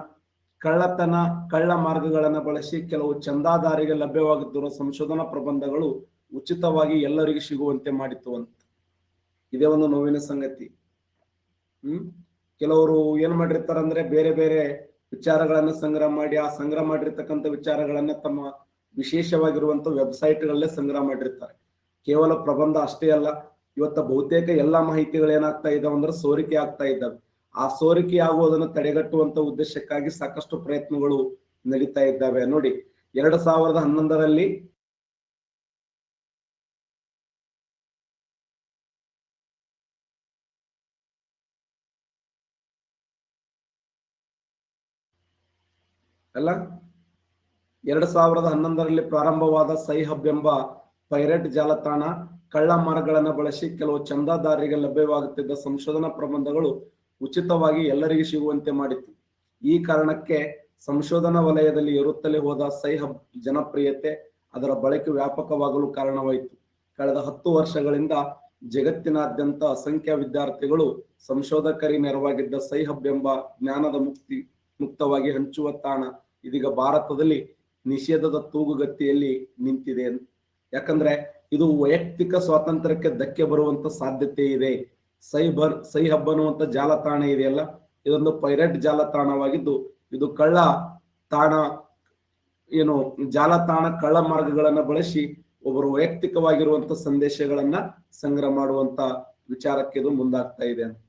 ಕಳ್ಳತನ, ಕಳ್ಳ ಮಾರ್ಗಗಳನ್ನು ಬಳಸಿ ಕೆಲವು ಚಂದಾದಾರಿಗೆ ಲಭ್ಯವಾಗುತ್ತಿರುವ ಸಂಶೋಧನಾ ಪ್ರಬಂಧಗಳು ಉಚಿತವಾಗಿ ಎಲ್ಲರಿಗೂ ಸಿಗುವಂತೆ ಮಾಡಿತ್ತು ಅಂತ. ಇದೇ ಒಂದು ನೋವಿನ ಸಂಗತಿ. ಹ್ಮ್? ಕೆಲವರು ಏನ್ ಮಾಡಿರ್ತಾರಂದ್ರೆ ಬೇರೆ ಬೇರೆ ವಿಚಾರಗಳನ್ನ ಸಂಗ್ರಹ ಮಾಡಿ, ಆ ಸಂಗ್ರಹ ಮಾಡಿರ್ತಕ್ಕಂತ ವಿಚಾರಗಳನ್ನ ತಮ್ಮ ವಿಶೇಷವಾಗಿರುವಂತ ವೆಬ್ಸೈಟ್ಗಳಲ್ಲೇ ಸಂಗ್ರಹ ಮಾಡಿರ್ತಾರೆ. ಕೇವಲ ಪ್ರಬಂಧ ಅಷ್ಟೇ ಅಲ್ಲ, ಇವತ್ತ ಬಹುತೇಕ ಎಲ್ಲಾ ಮಾಹಿತಿಗಳು ಏನಾಗ್ತಾ ಇದಾವೆ ಅಂದ್ರೆ ಸೋರಿಕೆ ಆಗ್ತಾ ಇದ್ದಾವೆ. ಆ ಸೋರಿಕೆ ಆಗುವುದನ್ನು ತಡೆಗಟ್ಟುವಂತ ಉದ್ದೇಶಕ್ಕಾಗಿ ಸಾಕಷ್ಟು ಪ್ರಯತ್ನಗಳು ನಡೀತಾ ಇದ್ದಾವೆ. ನೋಡಿ, ಎರಡ್ ಸಾವಿರದ ಹನ್ನೊಂದರಲ್ಲಿ ಅಲ್ಲ? ಎರಡ್ ಸಾವಿರದ ಹನ್ನೊಂದರಲ್ಲಿ ಪ್ರಾರಂಭವಾದ ಸೈಹಬ್ ಎಂಬ ಪೈರೇಟ್ ಜಾಲತಾಣ ಕಳ್ಳ ಮಾರ್ಗಗಳನ್ನು ಬಳಸಿ ಕೆಲವು ಚಂದಾದಾರರಿಗೆ ಲಭ್ಯವಾಗುತ್ತಿದ್ದ ಸಂಶೋಧನಾ ಪ್ರಬಂಧಗಳು ಉಚಿತವಾಗಿ ಎಲ್ಲರಿಗೂ ಸಿಗುವಂತೆ ಮಾಡಿತ್ತು. ಈ ಕಾರಣಕ್ಕೆ ಸಂಶೋಧನಾ ವಲಯದಲ್ಲಿ ಏರುತ್ತಲೇ ಹೋದ ಸೈಹಬ್ ಜನಪ್ರಿಯತೆ ಅದರ ಬಳಕೆ ವ್ಯಾಪಕವಾಗಲು ಕಾರಣವಾಯಿತು. ಕಳೆದ ಹತ್ತು ವರ್ಷಗಳಿಂದ ಜಗತ್ತಿನಾದ್ಯಂತ ಅಸಂಖ್ಯ ವಿದ್ಯಾರ್ಥಿಗಳು ಸಂಶೋಧಕರಿ ನೆರವಾಗಿದ್ದ ಸೈಹಬ್ ಎಂಬ ಜ್ಞಾನದ ಮುಕ್ತಿ ಮುಕ್ತವಾಗಿ ಹಂಚುವ ತಾಣ ಇದೀಗ ಭಾರತದಲ್ಲಿ ನಿಷೇಧದ ತೂಗುಗತ್ತಿಯಲ್ಲಿ ನಿಂತಿದೆ. ಯಾಕಂದ್ರೆ ಇದು ವೈಯಕ್ತಿಕ ಸ್ವಾತಂತ್ರ್ಯಕ್ಕೆ ಧಕ್ಕೆ ಬರುವಂತ ಸಾಧ್ಯತೆ ಇದೆ. ಸೈಬರ್ ಸೈ ಹಬ್ ಅನ್ನುವಂತ ಜಾಲತಾಣ ಇದೆಯಲ್ಲ? ಇದೊಂದು ಪೈರೇಟ್ ಜಾಲತಾಣವಾಗಿದ್ದು, ಇದು ಕಳ್ಳ ತಾಣ, ಏನು, ಜಾಲತಾಣ ಕಳ್ಳ ಮಾರ್ಗಗಳನ್ನ ಬಳಸಿ ಒಬ್ಬರು ವೈಯಕ್ತಿಕವಾಗಿರುವಂತ ಸಂದೇಶಗಳನ್ನ ಸಂಗ್ರಹ ಮಾಡುವಂತ ವಿಚಾರಕ್ಕೆ ಇದು ಮುಂದಾಗ್ತಾ ಇದೆ ಅಂತ.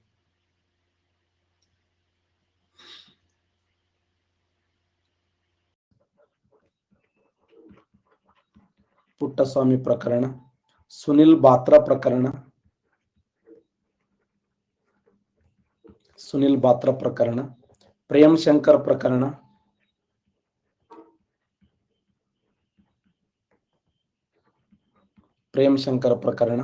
ಪುಟ್ಟಸ್ವಾಮಿ ಪ್ರಕರಣ, ಸುನಿಲ್ ಬಾತ್ರಾ ಪ್ರಕರಣ, ಸುನಿಲ್ ಬಾತ್ರಾ ಪ್ರಕರಣ, ಪ್ರೇಮ್ ಶಂಕರ್ ಪ್ರಕರಣ, ಪ್ರೇಮ್ ಶಂಕರ್ ಪ್ರಕರಣ,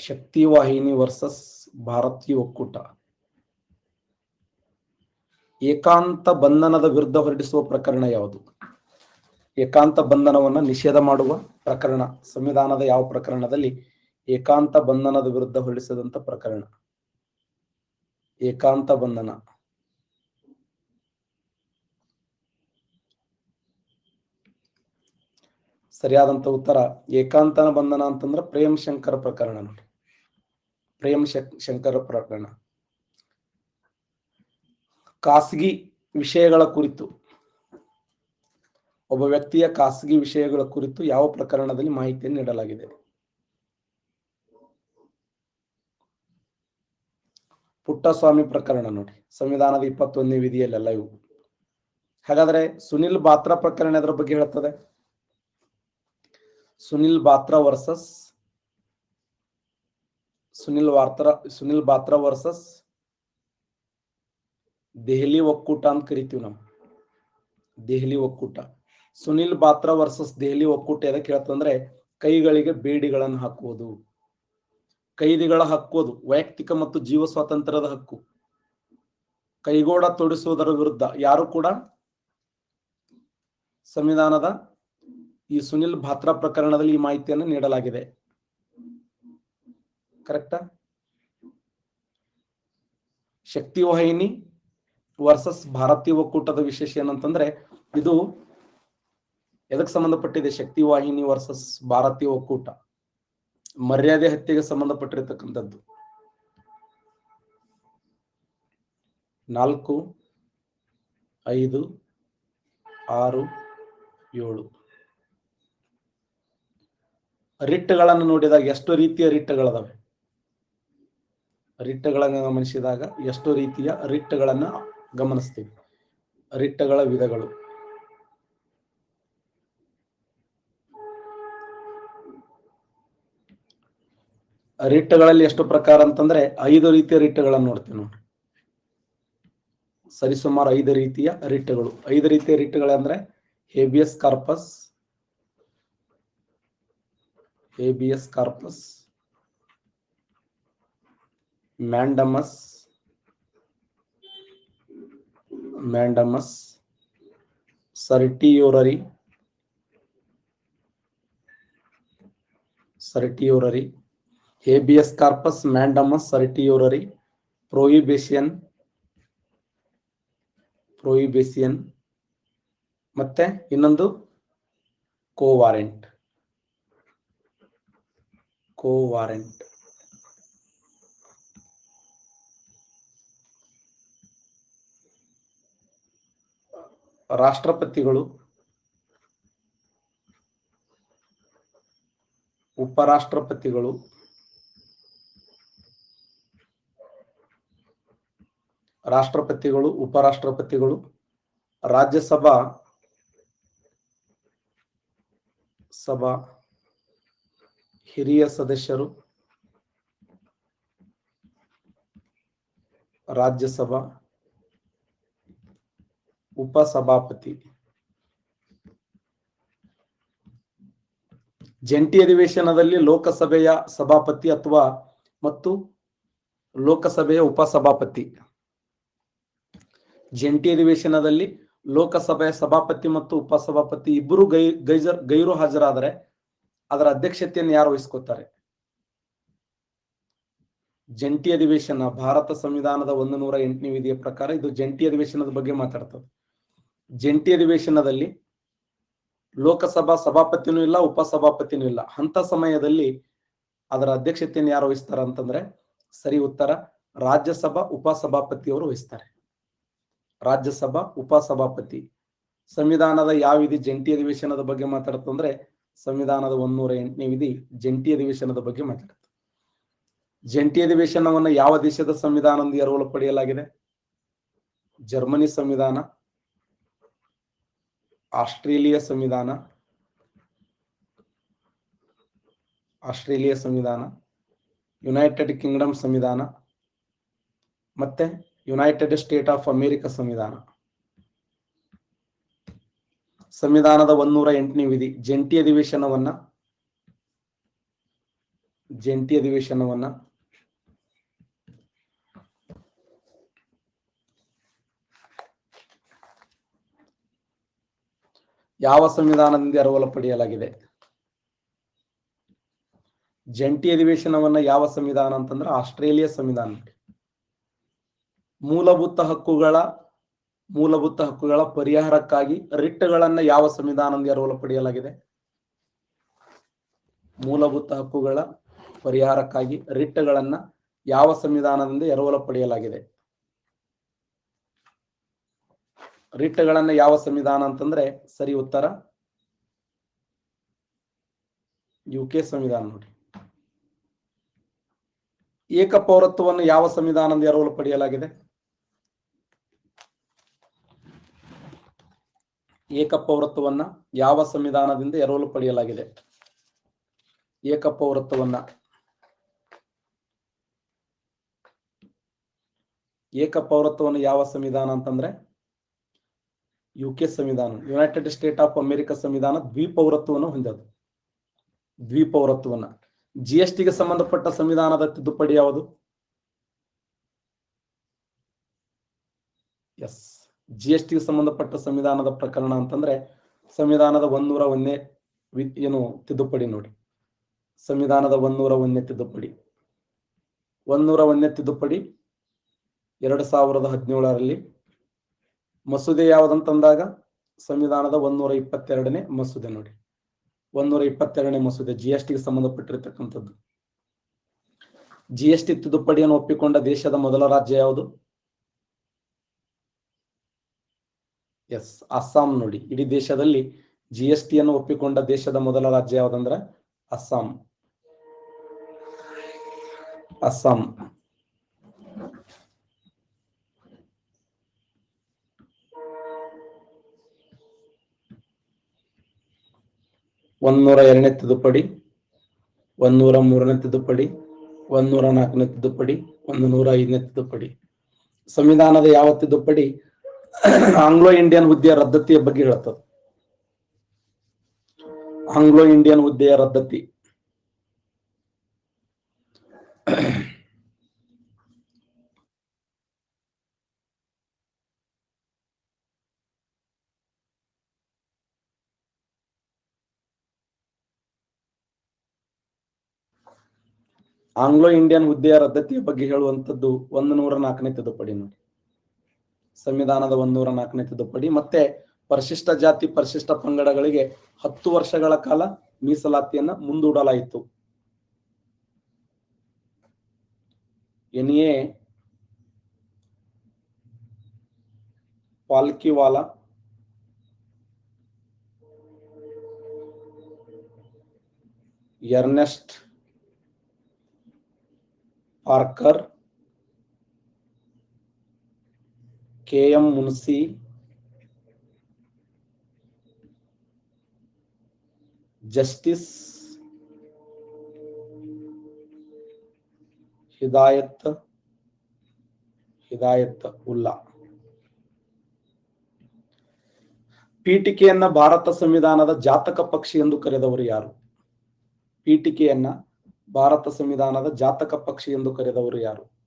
ಶಕ್ತಿ ವಾಹಿನಿ ವರ್ಸಸ್ ಭಾರತೀಯ ಒಕ್ಕೂಟ. ಏಕಾಂತ ಬಂಧನದ ವಿರುದ್ಧ ಹೊರಡಿಸುವ ಪ್ರಕರಣ ಯಾವುದು? ಏಕಾಂತ ಬಂಧನವನ್ನ ನಿಷೇಧ ಮಾಡುವ ಪ್ರಕರಣ, ಸಂವಿಧಾನದ ಯಾವ ಪ್ರಕರಣದಲ್ಲಿ ಏಕಾಂತ ಬಂಧನದ ವಿರುದ್ಧ ಹೊರಡಿಸಿದಂತ ಪ್ರಕರಣ? ಏಕಾಂತ ಬಂಧನ. ಸರಿಯಾದಂತ ಉತ್ತರ, ಏಕಾಂತನ ಬಂಧನ ಅಂತಂದ್ರೆ ಪ್ರೇಮ್ ಶಂಕರ ಪ್ರಕರಣ ನೋಡಿ. ಪ್ರೇಮ್ ಶಕ್- ಶಂಕರ ಪ್ರಕರಣ. ಖಾಸಗಿ ವಿಷಯಗಳ ಕುರಿತು ಒಬ್ಬ ವ್ಯಕ್ತಿಯ ಖಾಸಗಿ ವಿಷಯಗಳ ಕುರಿತು ಯಾವ ಪ್ರಕರಣದಲ್ಲಿ ಮಾಹಿತಿಯನ್ನು ನೀಡಲಾಗಿದೆ? ಪುಟ್ಟಸ್ವಾಮಿ ಪ್ರಕರಣ ನೋಡಿ. ಸಂವಿಧಾನದ ಇಪ್ಪತ್ತೊಂದನೇ ವಿಧಿಯಲ್ಲೆಲ್ಲ ಇವು. ಹಾಗಾದ್ರೆ ಸುನಿಲ್ ಬಾತ್ರಾ ಪ್ರಕರಣ ಅದರ ಬಗ್ಗೆ ಹೇಳ್ತದೆ? ಸುನಿಲ್ ಬಾತ್ರಾ ವರ್ಸಸ್ ಸುನಿಲ್ ವಾರ್ತ್ರ ಸುನಿಲ್ ಬಾತ್ರಾ ವರ್ಸಸ್ ದೆಹಲಿ ಒಕ್ಕೂಟ ಅಂತ ಕರಿತೀವಿ ನಾವು. ದೆಹಲಿ ಒಕ್ಕೂಟ. ಸುನಿಲ್ ಬಾತ್ರಾ ವರ್ಸಸ್ ದೆಹಲಿ ಒಕ್ಕೂಟ ಎದಕ್ಕೆ ಹೇಳ್ತಂದ್ರೆ ಕೈಗಳಿಗೆ ಬೇಡಿಗಳನ್ನು ಹಾಕುವುದು. ಕೈದಿಗಳ ಹಕ್ಕೋದು ವೈಯಕ್ತಿಕ ಮತ್ತು ಜೀವ ಸ್ವಾತಂತ್ರ್ಯದ ಹಕ್ಕು. ಕೈಗೋಡ ತೊಡಿಸುವುದರ ವಿರುದ್ಧ ಯಾರು ಕೂಡ ಸಂವಿಧಾನದ ಈ ಸುನಿಲ್ ಭಾತ್ರ ಪ್ರಕರಣದಲ್ಲಿ ಈ ಮಾಹಿತಿಯನ್ನು ನೀಡಲಾಗಿದೆ. ಕರೆಕ್ಟಾ ಶಕ್ತಿ ವಾಹಿನಿ ವರ್ಸಸ್ ಭಾರತೀಯ ಒಕ್ಕೂಟದ ವಿಶೇಷ ಏನಂತಂದ್ರೆ ಇದು ಎದಕ್ಕೆ ಸಂಬಂಧಪಟ್ಟಿದೆ ಶಕ್ತಿ ವಾಹಿನಿ ವರ್ಸಸ್ ಭಾರತೀಯ ಒಕ್ಕೂಟ? ಮರ್ಯಾದೆ ಹತ್ಯೆಗೆ ಸಂಬಂಧಪಟ್ಟಿರತಕ್ಕಂಥದ್ದು. ನಾಲ್ಕು, ಐದು, ಆರು, ಏಳು. ರಿಟ್ಗಳನ್ನು ನೋಡಿದಾಗ ಎಷ್ಟು ರೀತಿಯ ರಿಟ್ಗಳದಾವೆ ರಿಟ್ಗಳನ್ನು ಗಮನಿಸಿದಾಗ ಎಷ್ಟು ರೀತಿಯ ರಿಟ್ಗಳನ್ನ ಗಮನಿಸ್ತೀವಿ. ರಿಟ್ಗಳ ವಿಧಗಳು. ರಿಟ್ಗಳಲ್ಲಿ ಎಷ್ಟು ಪ್ರಕಾರ ಅಂತಂದ್ರೆ ಐದು ರೀತಿಯ ರಿಟ್ಗಳನ್ನು ನೋಡ್ತೀವಿ ನೋಡ್ರಿ. ಸರಿಸುಮಾರು ಐದು ರೀತಿಯ ರಿಟ್ಗಳು. ಐದು ರೀತಿಯ ರಿಟ್ಗಳಂದ್ರೆ habeas corpus habeas corpus, mandamus mandamus, certiorari, certiorari habeas corpus mandamus certiorari prohibition prohibition ಮತ್ತೆ ಇನ್ನೊಂದು ಕೋವಾರೆಂಟ್ ಕೋವಾರೆಂಟ್ ರಾಷ್ಟ್ರಪತಿಗಳು ಉಪರಾಷ್ಟ್ರಪತಿಗಳು ರಾಷ್ಟ್ರಪತಿಗಳು, ಉಪರಾಷ್ಟ್ರಪತಿಗಳು, ರಾಜ್ಯಸಭಾ ಸಭಾ ಹಿರಿಯ ಸದಸ್ಯರು, ರಾಜ್ಯಸಭಾ ಉಪಸಭಾಪತಿ. ಜಂಟಿ ಅಧಿವೇಶನದಲ್ಲಿ ಲೋಕಸಭೆಯ ಸಭಾಪತಿ ಅಥವಾ ಮತ್ತು ಲೋಕಸಭೆಯ ಉಪಸಭಾಪತಿ. ಜಂಟಿ ಅಧಿವೇಶನದಲ್ಲಿ ಲೋಕಸಭೆಯ ಸಭಾಪತಿ ಮತ್ತು ಉಪಸಭಾಪತಿ ಇಬ್ಬರು ಗೈ ಗೈಜರ್ ಗೈರು ಹಾಜರಾದರೆ ಅದರ ಅಧ್ಯಕ್ಷತೆಯನ್ನು ಯಾರು ವಹಿಸ್ಕೋತಾರೆ? ಜಂಟಿ ಅಧಿವೇಶನ ಭಾರತ ಸಂವಿಧಾನದ ಒಂದು ನೂರ ಎಂಟನೇ ವಿಧಿಯ ಪ್ರಕಾರ ಇದು ಜಂಟಿ ಅಧಿವೇಶನದ ಬಗ್ಗೆ ಮಾತಾಡ್ತದೆ. ಜಂಟಿ ಅಧಿವೇಶನದಲ್ಲಿ ಲೋಕಸಭಾ ಸಭಾಪತಿನೂ ಇಲ್ಲ, ಉಪಸಭಾಪತಿನೂ ಇಲ್ಲ. ಅಂತ ಸಮಯದಲ್ಲಿ ಅದರ ಅಧ್ಯಕ್ಷತೆಯನ್ನು ಯಾರು ವಹಿಸ್ತಾರ ಅಂತಂದ್ರೆ ಸರಿ ಉತ್ತರ ರಾಜ್ಯಸಭಾ ಉಪಸಭಾಪತಿಯವರು ವಹಿಸ್ತಾರೆ. ರಾಜ್ಯಸಭಾ, ಉಪಸಭಾಪತಿ. ಸಂವಿಧಾನದ ಯಾವ ವಿಧಿ ಜಂಟಿ ಅಧಿವೇಶನದ ಬಗ್ಗೆ ಮಾತಾಡುತ್ತಂದ್ರೆ ಸಂವಿಧಾನದ ಒಂದೂರ ಎಂಟನೇ ವಿಧಿ ಜಂಟಿ ಅಧಿವೇಶನದ ಬಗ್ಗೆ ಮಾತಾಡುತ್ತೆ. ಜಂಟಿ ಅಧಿವೇಶನವನ್ನು ಯಾವ ದೇಶದ ಸಂವಿಧಾನದಿಂದ ಎರವಲು ಪಡೆಯಲಾಗಿದೆ? ಜರ್ಮನಿ ಸಂವಿಧಾನ, ಆಸ್ಟ್ರೇಲಿಯಾ ಸಂವಿಧಾನ ಆಸ್ಟ್ರೇಲಿಯಾ ಸಂವಿಧಾನ, ಯುನೈಟೆಡ್ ಕಿಂಗ್ಡಮ್ ಸಂವಿಧಾನ, ಮತ್ತೆ ಯುನೈಟೆಡ್ ಸ್ಟೇಟ್ ಆಫ್ ಅಮೇರಿಕ ಸಂವಿಧಾನ. ಸಂವಿಧಾನದ ಒಂದೂರ ಎಂಟನೇ ವಿಧಿ, ಜಂಟಿ ಅಧಿವೇಶನವನ್ನ ಜಂಟಿ ಅಧಿವೇಶನವನ್ನ ಯಾವ ಸಂವಿಧಾನದಿಂದ ಎರವಲು ಪಡೆಯಲಾಗಿದೆ? ಜಂಟಿ ಅಧಿವೇಶನವನ್ನ ಯಾವ ಸಂವಿಧಾನ ಅಂತಂದ್ರೆ ಆಸ್ಟ್ರೇಲಿಯಾ ಸಂವಿಧಾನ. ಮೂಲಭೂತ ಹಕ್ಕುಗಳ ಮೂಲಭೂತ ಹಕ್ಕುಗಳ ಪರಿಹಾರಕ್ಕಾಗಿ ರಿಟ್ಗಳನ್ನ ಯಾವ ಸಂವಿಧಾನದಿಂದ ಎರವಲು ಪಡೆಯಲಾಗಿದೆ? ಮೂಲಭೂತ ಹಕ್ಕುಗಳ ಪರಿಹಾರಕ್ಕಾಗಿ ರಿಟ್ಗಳನ್ನ ಯಾವ ಸಂವಿಧಾನದಿಂದ ಎರವಲು ಪಡೆಯಲಾಗಿದೆ? ರಿಟ್ಗಳನ್ನ ಯಾವ ಸಂವಿಧಾನ ಅಂತಂದ್ರೆ ಸರಿ ಉತ್ತರ? ಯು ಕೆ ಸಂವಿಧಾನ ನೋಡಿ. ಏಕ ಪೌರತ್ವವನ್ನು ಯಾವ ಸಂವಿಧಾನದಿಂದ ಎರವಲು ಪಡೆಯಲಾಗಿದೆ? ಏಕ ಪೌರತ್ವವನ್ನ ಯಾವ ಸಂವಿಧಾನದಿಂದ ಎರವಲು ಪಡೆಯಲಾಗಿದೆ? ಏಕಪೌರತ್ವವನ್ನ. ಏಕಪೌರತ್ವವನ್ನು ಏಕ ಪೌರತ್ವವನ್ನು ಯಾವ ಸಂವಿಧಾನ ಅಂತಂದ್ರೆ? ಯು ಕೆ ಸಂವಿಧಾನ ಯುನೈಟೆಡ್ ಸ್ಟೇಟ್ ಆಫ್ ಅಮೆರಿಕ ಸಂವಿಧಾನ ದ್ವಿಪೌರತ್ವವನ್ನು ಹೊಂದಿದೆ. ದ್ವಿಪೌರತ್ವವನ್ನ. ಜಿ ಎಸ್ ಟಿಗೆ ಸಂಬಂಧಪಟ್ಟ ಸಂವಿಧಾನದ ತಿದ್ದುಪಡಿ ಯಾವುದು? ಎಸ್ ಜಿ ಎಸ್ ಸಂಬಂಧಪಟ್ಟ ಸಂವಿಧಾನದ ಪ್ರಕರಣ ಅಂತಂದ್ರೆ, ಸಂವಿಧಾನದ ಒಂದೂರ ಒಂದೇ ಏನು ತಿದ್ದುಪಡಿ ನೋಡಿ. ಸಂವಿಧಾನದ ಒಂದೂರ ಒಂದನೇ ತಿದ್ದುಪಡಿ. ಒಂದೂರ ಒಂದನೇ ತಿದ್ದುಪಡಿ ಎರಡು ಸಾವಿರದ ಹದಿನೇಳರಲ್ಲಿ ಮಸೂದೆ ಯಾವುದಂತಂದಾಗ? ಸಂವಿಧಾನದ ಒಂದೂರ ಇಪ್ಪತ್ತೆರಡನೇ ಮಸೂದೆ ನೋಡಿ. ಒಂದೂರ ಇಪ್ಪತ್ತೆರಡನೇ ಮಸೂದೆ ಜಿ ಎಸ್ ಟಿಗೆ ಸಂಬಂಧಪಟ್ಟಿರತಕ್ಕಂಥದ್ದು. ಜಿ ಎಸ್ ಟಿ ತಿದ್ದುಪಡಿಯನ್ನು ಒಪ್ಪಿಕೊಂಡ ದೇಶದ ಮೊದಲ ರಾಜ್ಯ ಯಾವುದು? ಎಸ್, ಅಸ್ಸಾಂ ನೋಡಿ. ಇಡೀ ದೇಶದಲ್ಲಿ ಜಿ ಎಸ್ ಒಪ್ಪಿಕೊಂಡ ದೇಶದ ಮೊದಲ ರಾಜ್ಯ ಯಾವ್ದಂದ್ರ? ಅಸ್ಸಾಂ. ಅಸ್ಸಾಂ. ಒಂದೂರ ಎರಡನೇ ತಿದ್ದುಪಡಿ, ಒಂದೂರ ಮೂರನೇ ತಿದ್ದುಪಡಿ, ಒಂದೂರ ನಾಲ್ಕನೇ ತಿದ್ದುಪಡಿ, ಒಂದು ನೂರ ಐದನೇ ತಿದ್ದುಪಡಿ. ಸಂವಿಧಾನದ ಯಾವ ತಿದ್ದುಪಡಿ? ಆಂಗ್ಲೋ ಇಂಡಿಯನ್ ಹುದ್ದೆಯ ರದ್ದತಿಯ ಬಗ್ಗೆ ಹೇಳ್ತದ. ಆಂಗ್ಲೋ ಇಂಡಿಯನ್ ಹುದ್ದೆಯ ರದ್ದತಿ ಆಂಗ್ಲೋ ಇಂಡಿಯನ್ ಹುದ್ದೆಯ ರದ್ದತಿಯ ಬಗ್ಗೆ ಹೇಳುವಂತದ್ದು ಒಂದು ನೂರ ನಾಲ್ಕನೇ ತಿದ್ದುಪಡಿ ನೋಡಿ. ಸಂವಿಧಾನದ ಒಂದೂರ ನಾಲ್ಕನೇ ತಿದ್ದುಪಡಿ, ಮತ್ತೆ ಪರಿಶಿಷ್ಟ ಜಾತಿ, ಪರಿಶಿಷ್ಟ ಪಂಗಡಗಳಿಗೆ ಹತ್ತು ವರ್ಷಗಳ ಕಾಲ ಮೀಸಲಾತಿಯನ್ನ ಮುಂದೂಡಲಾಯಿತು. N A Palkhivala Ernest Parker K M Munshi justice Hidayat Hidayat Ullah ಪೀಠಿಕೆಯನ್ನ ಭಾರತ ಸಂವಿಧಾನದ ಜಾತಕ ಪಕ್ಷಿ ಎಂದು ಕರೆದವರು ಯಾರು ಪೀಠಿಕೆಯನ್ನ ಭಾರತ ಸಂವಿಧಾನದ ಜಾತಕ ಪಕ್ಷಿ ಎಂದು ಕರೆದವರು ಯಾರು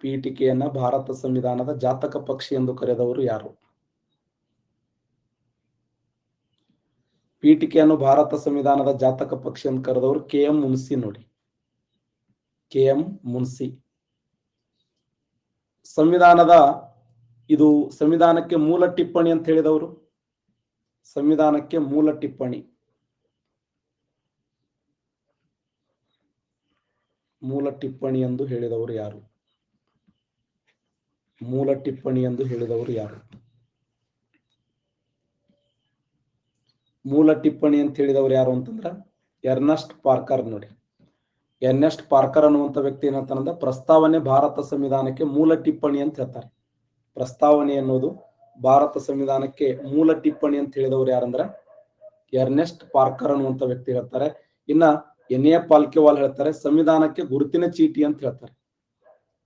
ಪೀಠಿಕೆಯನ್ನ ಭಾರತ ಸಂವಿಧಾನದ ಜಾತಕ ಪಕ್ಷಿ ಎಂದು ಕರೆದವರು ಯಾರು? ಪೀಠಿಕೆಯನ್ನು ಭಾರತ ಸಂವಿಧಾನದ ಜಾತಕ ಪಕ್ಷಿ ಎಂದು ಕರೆದವರು ಕೆ ಎಂ ಮುನ್ಸಿ ನೋಡಿ. K M Munshi. ಸಂವಿಧಾನದ, ಇದು ಸಂವಿಧಾನಕ್ಕೆ ಮೂಲ ಟಿಪ್ಪಣಿ ಅಂತ ಹೇಳಿದವರು? ಸಂವಿಧಾನಕ್ಕೆ ಮೂಲ ಟಿಪ್ಪಣಿ. ಮೂಲ ಟಿಪ್ಪಣಿ ಎಂದು ಹೇಳಿದವರು ಯಾರು? ಮೂಲ ಟಿಪ್ಪಣಿ ಎಂದು ಹೇಳಿದವರು ಯಾರು? ಮೂಲ ಟಿಪ್ಪಣಿ ಅಂತ ಹೇಳಿದವರು ಯಾರು ಅಂತಂದ್ರ ಎರ್ನಸ್ಟ್ ಪಾರ್ಕರ್ ನೋಡಿ. ಎರ್ನೆಸ್ಟ್ ಪಾರ್ಕರ್ ಅನ್ನುವಂತ ವ್ಯಕ್ತಿ ಏನಂತಾನಂದ ಪ್ರಸ್ತಾವನೆ ಭಾರತ ಸಂವಿಧಾನಕ್ಕೆ ಮೂಲ ಟಿಪ್ಪಣಿ ಅಂತ ಹೇಳ್ತಾರೆ. ಪ್ರಸ್ತಾವನೆ ಅನ್ನೋದು ಭಾರತ ಸಂವಿಧಾನಕ್ಕೆ ಮೂಲ ಟಿಪ್ಪಣಿ ಅಂತ ಹೇಳಿದವರು ಯಾರಂದ್ರ? ಎರ್ನೆಸ್ಟ್ ಪಾರ್ಕರ್ ಅನ್ನುವಂತ ವ್ಯಕ್ತಿ ಹೇಳ್ತಾರೆ. ಇನ್ನ ಎನ್ ಎ ಪಾಲ್ಕೆವಾಲ್ ಹೇಳ್ತಾರೆ, ಸಂವಿಧಾನಕ್ಕೆ ಗುರುತಿನ ಚೀಟಿ ಅಂತ ಹೇಳ್ತಾರೆ.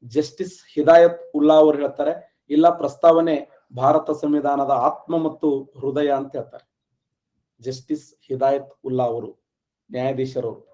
ಜಸ್ಟಿಸ್ ಹಿದಾಯತ್ ಉಲ್ಲಾ ಅವರು ಹೇಳ್ತಾರೆ, ಇಲ್ಲ ಪ್ರಸ್ತಾವನೆ ಭಾರತ ಸಂವಿಧಾನದ ಆತ್ಮ ಮತ್ತು ಹೃದಯ ಅಂತ ಹೇಳ್ತಾರೆ. ಜಸ್ಟಿಸ್ ಹಿದಾಯತ್ ಉಲ್ಲಾ ಅವರು ನ್ಯಾಯಾಧೀಶರು